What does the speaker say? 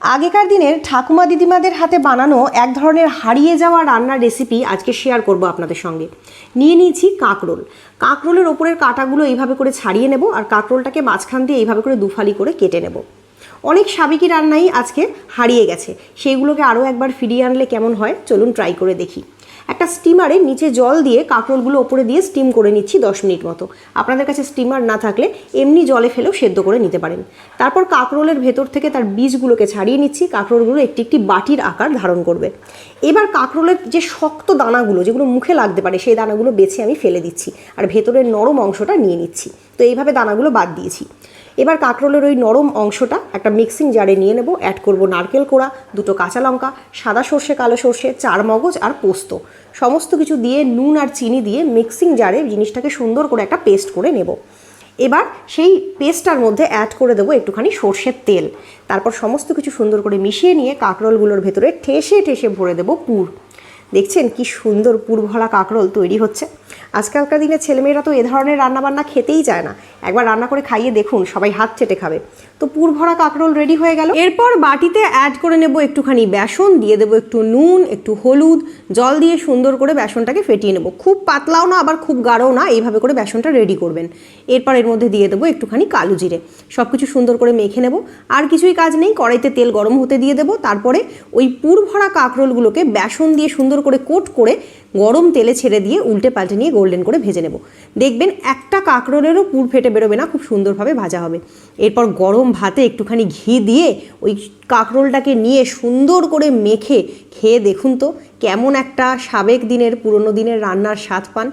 আগেকার দিনের ঠাকুমা দিদিমাদের হাতে বানানো এক ধরনের হারিয়ে যাওয়া রান্নার রেসিপি আজকে শেয়ার করব আপনাদের সঙ্গে। নিয়ে নিয়েছি কাঁকরোল। কাঁকরোলের ওপরের কাঁটাগুলো এইভাবে করে ছাড়িয়ে নেব আর কাঁকরোলটাকে মাঝখান দিয়ে এইভাবে করে দুফালি করে কেটে নেব। অনেক সাবেকি রান্নাই আজকে হারিয়ে গেছে। সেইগুলোকে আরও একবার ফিরিয়ে আনলে কেমন হয়? চলুন ট্রাই করে দেখি। একটা স্টিমারে নিচে জল দিয়ে কাঁকরোলগুলো ওপরে দিয়ে স্টিম করে নিচ্ছি দশ মিনিট মতো। আপনাদের কাছে স্টিমার না থাকলে এমনি জলে ফেলেও সেদ্ধ করে নিতে পারেন। তারপর কাঁকরোলের ভেতর থেকে তার বীজগুলোকে ছাড়িয়ে নিচ্ছি, কাঁকরোলগুলো একটি একটি বাটির আকার ধারণ করবে। এবার কাঁকরোলের যে শক্ত দানাগুলো, যেগুলো মুখে লাগতে পারে, সেই দানাগুলো বেছে আমি ফেলে দিচ্ছি আর ভেতরের নরম অংশটা নিয়ে নিচ্ছি। তো এইভাবে দানাগুলো বাদ দিয়েছি। এবার কাঁকরোলের ওই নরম অংশটা একটা মিক্সিং জারে নিয়ে নেব। অ্যাড করব নারকেল কোড়া, দুটো কাঁচা লঙ্কা, সাদা সর্ষে, কালো সর্ষে, চার মগজ আর পোস্ত। সমস্ত কিছু দিয়ে নুন আর চিনি দিয়ে মিক্সিং জারে জিনিসটাকে সুন্দর করে একটা পেস্ট করে নেব। এবার সেই পেস্টটার মধ্যে অ্যাড করে দেবো একটুখানি সর্ষের তেল। তারপর সমস্ত কিছু সুন্দর করে মিশিয়ে নিয়ে কাঁকরোলগুলোর ভেতরে ঠেসে ঠেসে ভরে দেবো পুর। দেখছেন কি সুন্দর পুর ভরা কাঁকরোল তৈরি হচ্ছে। আজকালকার দিনে ছেলেমেয়েরা তো এ ধরনের রান্নাবান্না খেতেই চায় না। একবার রান্না করে খাইয়ে দেখুন, সবাই হাত চেটে খাবে। তো পুর ভরা কাঁকরোল রেডি হয়ে গেল। এরপর বাটিতে অ্যাড করে নেব একটুখানি বেসন, দিয়ে দেবো একটু নুন, একটু হলুদ, জল দিয়ে সুন্দর করে বেসনটাকে ফেটিয়ে নেব। খুব পাতলাও না, আবার খুব গাঢ়ও না, এইভাবে করে বেসনটা রেডি করবেন। এরপর এর মধ্যে দিয়ে দেবো একটুখানি কালো জিরে। সব কিছু সুন্দর করে মেখে নেব। আর কিছুই কাজ নেই, কড়াইতে তেল গরম হতে দিয়ে দেবো। তারপরে ওই পুর ভরা কাঁকরোলগুলোকে বেসন দিয়ে সুন্দর করে কোট করে গরম তেলে ছেড়ে দিয়ে উল্টে পাল্টে নিয়ে গোল্ডেন করে ভেজে নেব। দেখবেন একটা কাঁকরোলেরও পুর ফেটে বেরোবে না, খুব সুন্দরভাবে ভাজা হবে। এরপর গরম ভাতে একটুখানি ঘি দিয়ে ওই কাঁকরোলটাকে নিয়ে সুন্দর করে মেখে খেয়ে দেখুন তো, কেমন একটা সাবেক দিনের, পুরনো দিনের রান্নার স্বাদ পান।